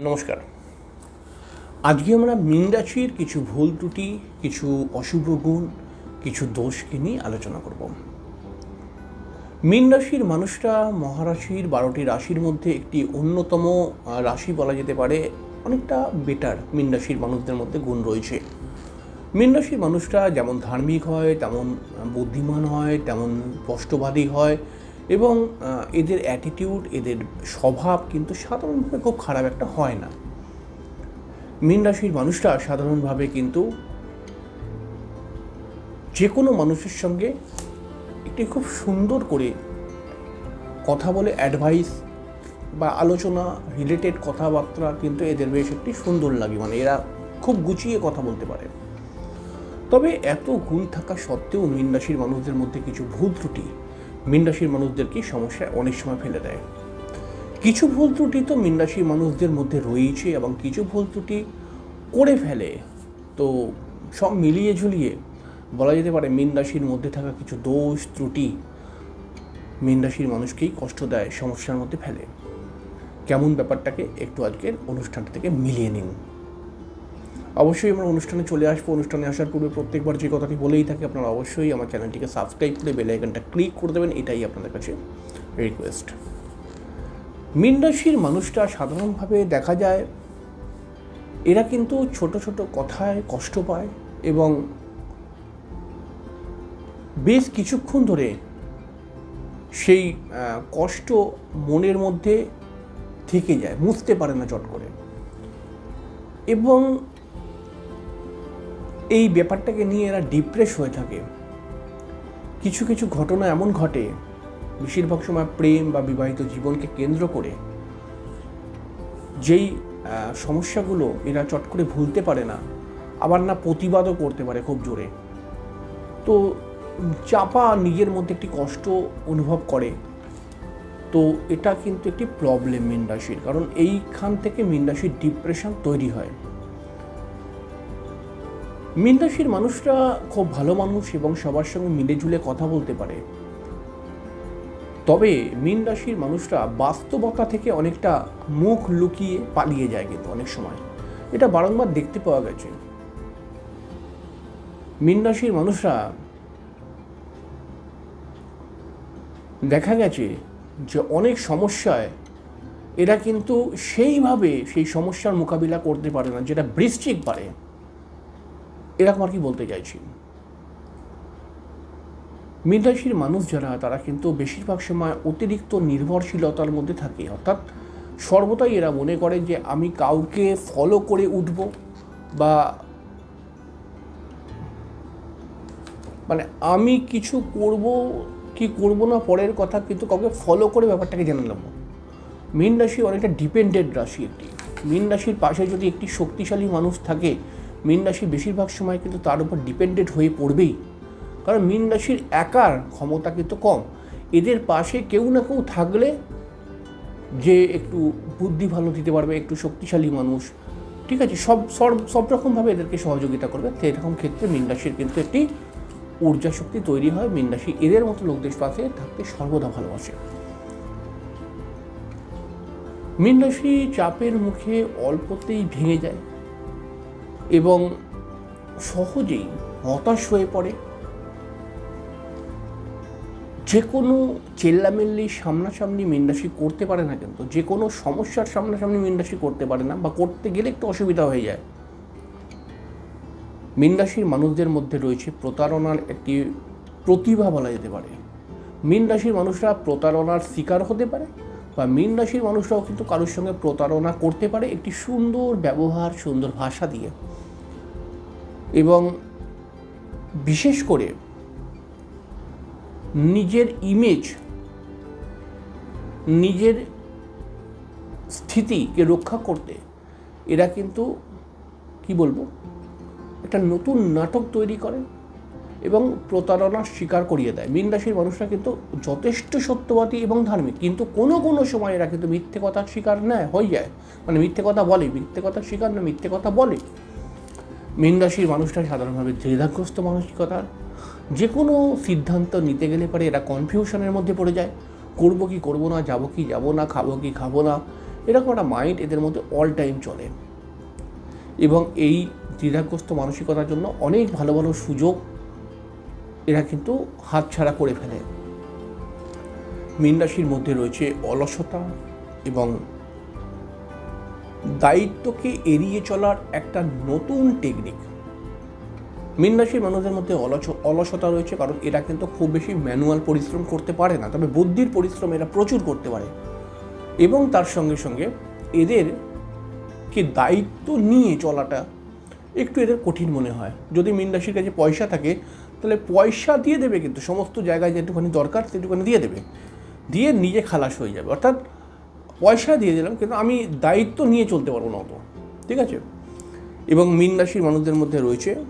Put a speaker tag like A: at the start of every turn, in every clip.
A: নমস্কার। আজকে আমরা মীন রাশির কিছু ভুল ত্রুটি, কিছু অশুভ গুণ, কিছু দোষকে নিয়ে আলোচনা করব। মীন রাশির মানুষরা মহারাশির বারোটি রাশির মধ্যে একটি অন্যতম রাশি বলা যেতে পারে, অনেকটা বেটার মীন রাশির মানুষদের মধ্যে গুণ রয়েছে। মীন রাশির মানুষরা যেমন ধার্মিক হয়, তেমন বুদ্ধিমান হয়, তেমন স্পষ্টবাদী হয় এবং এদের অ্যাটিটিউড এদের স্বভাব কিন্তু সাধারণভাবে খুব খারাপ একটা হয় না। মীন রাশির মানুষরা সাধারণভাবে কিন্তু যে কোনো মানুষের সঙ্গে একটি খুব সুন্দর করে কথা বলে অ্যাডভাইস বা আলোচনা রিলেটেড কথাবার্তা কিন্তু এদের বেশ একটি সুন্দর লাগে। মানে এরা খুব গুছিয়ে কথা বলতে পারে। তবে এত গুণ থাকা সত্ত্বেও মীন রাশির মানুষদের মধ্যে কিছু ভুল ত্রুটি মীন রাশির মানুষদেরকে সমস্যায় অনেক সময় ফেলে দেয়? কিছু ভুল ত্রুটি তো মীন রাশির মানুষদের মধ্যে রয়েছে এবং কিছু ভুল ত্রুটি করে ফেলে। তো সব মিলিয়ে ঝুলিয়ে বলা যেতে পারে মীন রাশির মধ্যে থাকা কিছু দোষ, ত্রুটি মীন রাশির মানুষকেই কষ্ট দেয়, সমস্যার মধ্যে ফেলে। কেমন ব্যাপারটাকে একটু আজকের অনুষ্ঠানটা থেকে মিলিয়ে নিন। অবশ্যই আমরা অনুষ্ঠানে চলে আসব। অনুষ্ঠানে আসার পূর্বে প্রত্যেকবার যে কথাটি বলেই থাকি, আপনারা অবশ্যই আমার চ্যানেলটিকে সাবস্ক্রাইব করে বেল আইকনটা ক্লিক করে দেবেন। এটাই আপনাদের কাছে রিকোয়েস্ট মীন রাশির মানুষটা সাধারণভাবে দেখা যায়, এরা কিন্তু ছোট ছোট কথায় কষ্ট পায় এবং বেশ কিছুক্ষণ ধরে সেই কষ্ট মনের মধ্যে থেকে যায়, মুছতে পারে না চট করে। এবং এই ব্যাপারটাকে নিয়ে এরা ডিপ্রেস হয়ে থাকে। কিছু কিছু ঘটনা এমন ঘটে, বেশিরভাগ সময় প্রেম বা বিবাহিত জীবনকে কেন্দ্র করে, যেই সমস্যাগুলো এরা চট করে ভুলতে পারে না, আবার না প্রতিবাদও করতে পারে খুব জোরে। তো চাপা নিজের মধ্যে একটি কষ্ট অনুভব করে। তো এটা কিন্তু একটি প্রবলেম মীন কারণ এইখান থেকে মীন রাশির ডিপ্রেশন তৈরি হয়। মীন রাশির মানুষরা খুব ভালো মানুষ এবং সবার সঙ্গে মিলেঝুলে কথা বলতে পারে। তবে মীন রাশির মানুষরা বাস্তবতা থেকে অনেকটা মুখ লুকিয়ে পালিয়ে যায় কিন্তু অনেক সময়। এটা বারংবার দেখতে পাওয়া গেছে। মীন রাশির মানুষরা দেখা গেছে যে অনেক সমস্যায় এরা কিন্তু সেইভাবে সেই সমস্যার মোকাবিলা করতে পারে না, যেটা বৃশ্চিক পারে। এরকম আর কি বলতে চাইছি। মীন রাশির মানুষ যারা, তারা কিন্তু বেশিরভাগ সময় অতিরিক্ত নির্ভরশীলতার মধ্যে থাকে। অর্থাৎ সর্বদাই এরা মনে করে যে, আমি কাউকে ফলো করে উঠব বা মানে আমি কিছু করব কি করব না পরের কথা, কিন্তু কাউকে ফলো করে ব্যাপারটাকে জেনে নেব মীন রাশি অনেকটা ডিপেন্ডেন্ট রাশি একটি। মীন রাশির পাশে যদি একটি শক্তিশালী মানুষ থাকে মীন রাশি বেশিরভাগ সময় কিন্তু তার উপর ডিপেন্ডেন্ট হয়ে পড়বেই। কারণ মীন রাশির একার ক্ষমতা কিন্তু কম। এদের পাশে কেউ না কেউ থাকলে যে একটু বুদ্ধি ভালো দিতে পারবে, একটু শক্তিশালী মানুষ, ঠিক আছে? সব সব রকমভাবে এদেরকে সহযোগিতা করবে। তো এরকম ক্ষেত্রে মীন রাশির কিন্তু একটি ঊর্জা শক্তি তৈরি হয়। মীন রাশি এদের মতো লোকদের পাশে থাকতে সর্বদা ভালোবাসে। মীন রাশি চাপের মুখে অল্পতেই ভেঙে যায়। এবং সহজেই হতাশ হয়ে পড়ে। যে কোনো চেল্লামেল্লি সামনাসামনি মিনরাশি করতে পারে না কিন্তু যে কোনো সমস্যার সামনাসামনি মিনরাশি করতে পারে না বা করতে গেলে একটু অসুবিধা হয়ে যায়। মীন মানুষদের মধ্যে রয়েছে প্রতারণার একটি প্রতিভা বলা যেতে পারে। মীন রাশির মানুষরা প্রতারণার শিকার হতে পারে বা মীন রাশির মানুষরাও কিন্তু কারোর সঙ্গে প্রতারণা করতে পারে একটি সুন্দর ব্যবহার, সুন্দর ভাষা দিয়ে। এবং বিশেষ করে নিজের ইমেজ নিজের স্থিতিকে রক্ষা করতে এরা কিন্তু, কি বলব, একটা নতুন নাটক তৈরি করে। এবং প্রতারণার শিকার করিয়ে দেয়। মীন রাশির মানুষরা কিন্তু যথেষ্ট সত্যবাদী এবং ধার্মিক। কিন্তু কোনো কোনো সময় এরা কিন্তু মিথ্যে কথার শিকার নেয়, হয়ে যায়। মানে মিথ্যে কথা বলে, মিথ্যে কথার শিকার না, মিথ্যে কথা বলে। মীন রাশির মানুষরা সাধারণভাবে দ্বিধাগ্রস্ত মানসিকতার। যে কোনো সিদ্ধান্ত নিতে গেলে পরে এরা কনফিউশনের মধ্যে পড়ে যায়। করব কি, করব না, যাব কি, যাব না, খাব কি, খাব না। এরকম একটা মাইন্ড এদের মধ্যে অল টাইম চলে। এবং এই দ্বিধাগ্রস্ত মানসিকতার জন্য অনেক ভালো ভালো সুযোগ এরা কিন্তু হাতছাড়া করে ফেলে। মীন রাশির মধ্যে রয়েছে অলসতা এবং দায়িত্বকে এড়িয়ে চলার একটা নতুন টেকনিক মীন রাশির মানুষদের মধ্যে অলস, অলসতা রয়েছে কারণ এরা কিন্তু খুব বেশি ম্যানুয়াল পরিশ্রম করতে পারে না, তবে বুদ্ধির পরিশ্রম এরা প্রচুর করতে পারে। এবং তার সঙ্গে সঙ্গে এদের কি দায়িত্ব নিয়ে চলাটা একটু এদের কঠিন মনে হয়। যদি মীন রাশির কাছে পয়সা থাকে তাহলে পয়সা দিয়ে দেবে কিন্তু, সমস্ত জায়গায় যেটুখানি দরকার সেটুখানি দিয়ে দেবে। দিয়ে নিজে খালাস হয়ে যাবে। অর্থাৎ পয়সা দিয়ে দিলাম, কিন্তু আমি দায়িত্ব নিয়ে চলতে পারব না অত। ঠিক আছে? এবং মীন রাশির মানুষদের মধ্যে রয়েছে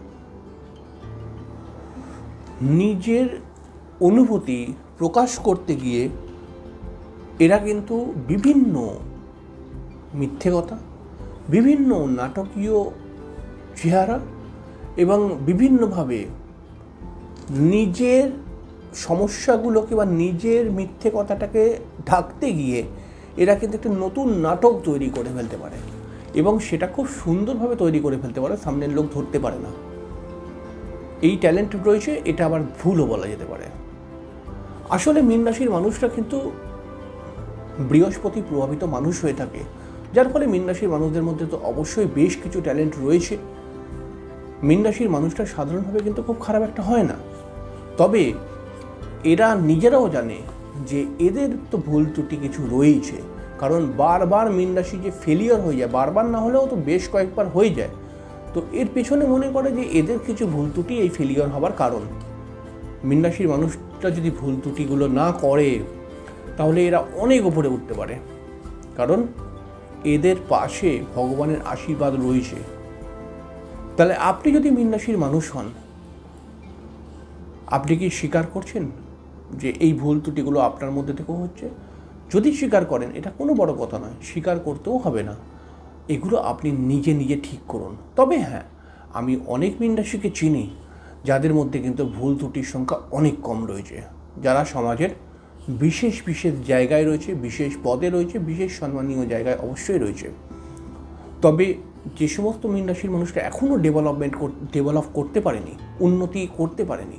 A: নিজের অনুভূতি প্রকাশ করতে গিয়ে এরা কিন্তু বিভিন্ন মিথ্যে কথা, বিভিন্ন নাটকীয় চেহারা এবং বিভিন্নভাবে নিজের সমস্যাগুলোকে বা নিজের মিথ্যে কথাটাকে ঢাকতে গিয়ে এরা কিন্তু একটা নতুন নাটক তৈরি করে ফেলতে পারে এবং সেটা খুব সুন্দরভাবে তৈরি করে ফেলতে পারে, সামনের লোক ধরতে পারে না। এই ট্যালেন্ট রয়েছে, এটা আবার ভুলও বলা যেতে পারে। আসলে মীন রাশির মানুষরা কিন্তু বৃহস্পতি প্রভাবিত মানুষ হয়ে থাকে। যার ফলে মীন রাশির মানুষদের মধ্যে তো অবশ্যই বেশ কিছু ট্যালেন্ট রয়েছে। মীন রাশির মানুষটা সাধারণভাবে কিন্তু খুব খারাপ একটা হয় না। তবে এরা নিজেরাও জানে যে এদের তো ভুল ত্রুটি কিছু রয়েছে কারণ বারবার মীন রাশি যে ফেলিয়ার হয়ে যায়, বারবার না হলেও তো বেশ কয়েকবার হয়ে যায়। তো এর পেছনে মনে করে যে এদের কিছু ভুল ত্রুটি এই ফেলিয়ার হবার কারণ। মীন রাশির মানুষটা যদি ভুল ত্রুটিগুলো না করে, তাহলে এরা অনেক উপরে উঠতে পারে। কারণ এদের পাশে ভগবানের আশীর্বাদ রয়েছে। তাহলে আপনি যদি মীন রাশির মানুষ হন, আপনি কি স্বীকার করছেন যে এই ভুল ত্রুটিগুলো আপনার মধ্যে থেকেও হচ্ছে? যদি স্বীকার করেন, এটা কোনো বড় কথা নয়, স্বীকার করতেও হবে না। এগুলো আপনি নিজে নিজে ঠিক করুন। তবে হ্যাঁ আমি অনেক মীন রাশিকে চিনি, যাদের মধ্যে কিন্তু ভুল ত্রুটির সংখ্যা অনেক কম রয়েছে। যারা সমাজের বিশেষ বিশেষ জায়গায় রয়েছে, বিশেষ পদে রয়েছে, বিশেষ সম্মানীয় জায়গায় অবশ্যই রয়েছে। তবে যে সমস্ত মীন রাশির মানুষরা এখনও ডেভেলপমেন্ট ডেভেলপ করতে পারেনি, উন্নতি করতে পারেনি,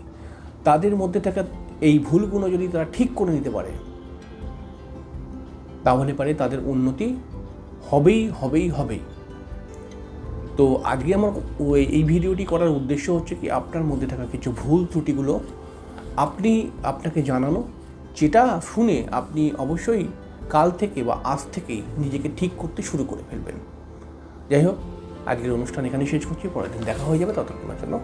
A: তাদের মধ্যে থাকা এই ভুলগুলো যদি তারা ঠিক করে নিতে পারে, তাহলে পারে তাদের উন্নতি হবেই হবেই হবেই। তো আজকে আমার এই ভিডিওটি করার উদ্দেশ্য হচ্ছে কি, আপনার মধ্যে থাকা কিছু ভুল ত্রুটিগুলো আপনি, আপনাকে জানানো, যেটা শুনে আপনি অবশ্যই কাল থেকে বা আজ থেকেই নিজেকে ঠিক করতে শুরু করে ফেলবেন। যাই হোক আজকের অনুষ্ঠান এখানে শেষ করছি পরের দিন দেখা হয়ে যাবে ততক্ষণের জন্য।